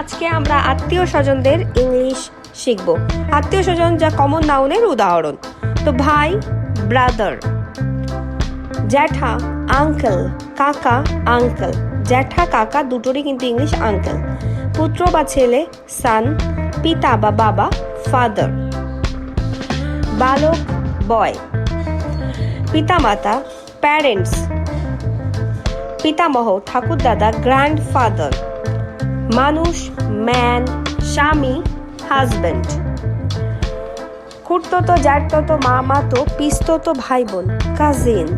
আজকে আমরা আত্মীয় স্বজনদের ইংলিশ শিখব। আত্মীয় স্বজন যা কমন নাউনের উদাহরণ। তো ভাই ব্রাদার জ্যাঠা আঙ্কেল কাকা আঙ্কেল জ্যাঠা, কাকা দুটোরই কিন্তু ইংলিশ আঙ্কেল পুত্র বা ছেলে সান পিতা বা বাবা ফাদার বালক বয় পিতামাতা প্যারেন্টস পিতামহ, ঠাকুরদাদা গ্র্যান্ডফাদার মানুষ ম্যান স্বামী হাজব্যান্ড খুঁড়তো জ্যাঠতো মামাতো পিস্ততো ভাই বোন কাজিন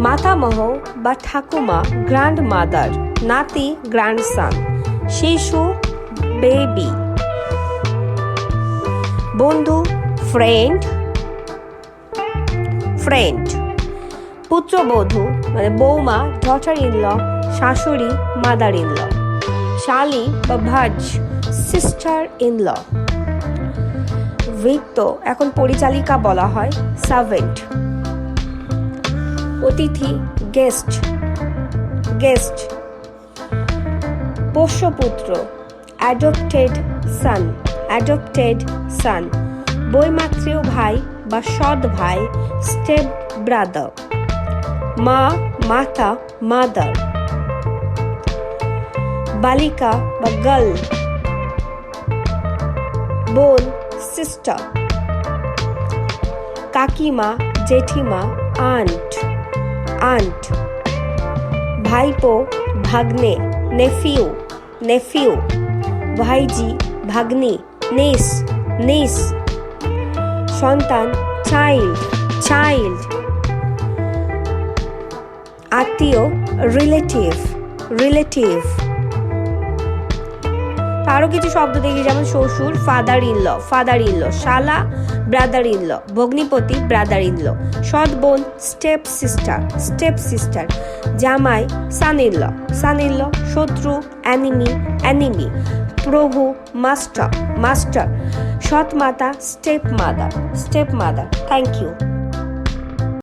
মাতামহ বা ঠাকুমা গ্র্যান্ড মাদার নাতি গ্র্যান্ডসান শিশু বেবি বন্ধু ফ্রেন্ড ফ্রেন্ড পুত্রবধূ মানে বৌমা ডটার ইন ল শাশুড়ি মাদার ইন ল শালি বা ভাজ সিস্টার ইন ল বৃত্ত, এখন পরিচালিকা বলা হয় সার্ভেন্ট অতিথি গেস্ট গেস্ট পোষ্যপুত্র অ্যাডপ্টেড সান অ্যাডপ্টেড সান বৈমাত্রীয় ভাই বা সৎ ভাই স্টেপ ব্রাদার মা মাতা মাদার বালিকা বা গার্ল বোন সিস্টার কাকিমা জেঠিমা আন্ট আন্ট ভাইপো ভাগ্নে নেফিউ নেফিউ ভাইজি ভাগ্নি নিস নিস সন্তান চাইল্ড চাইল্ড আত্মীয় রিলেটিভ রিলেটিভ আরও কিছু শব্দ দেখি, যেমন শ্বশুর father in law father in law শালা ব্রাদার ইন ল ভগ্নিপতি ব্রাদার ইন ল সৎ বোন স্টেপ সিস্টার স্টেপ সিস্টার জামাই সান in law San in law শত্রু অ্যানিমি অ্যানিমি প্রভু মাস্টার মাস্টার সৎ মাতা step mother step mother thank you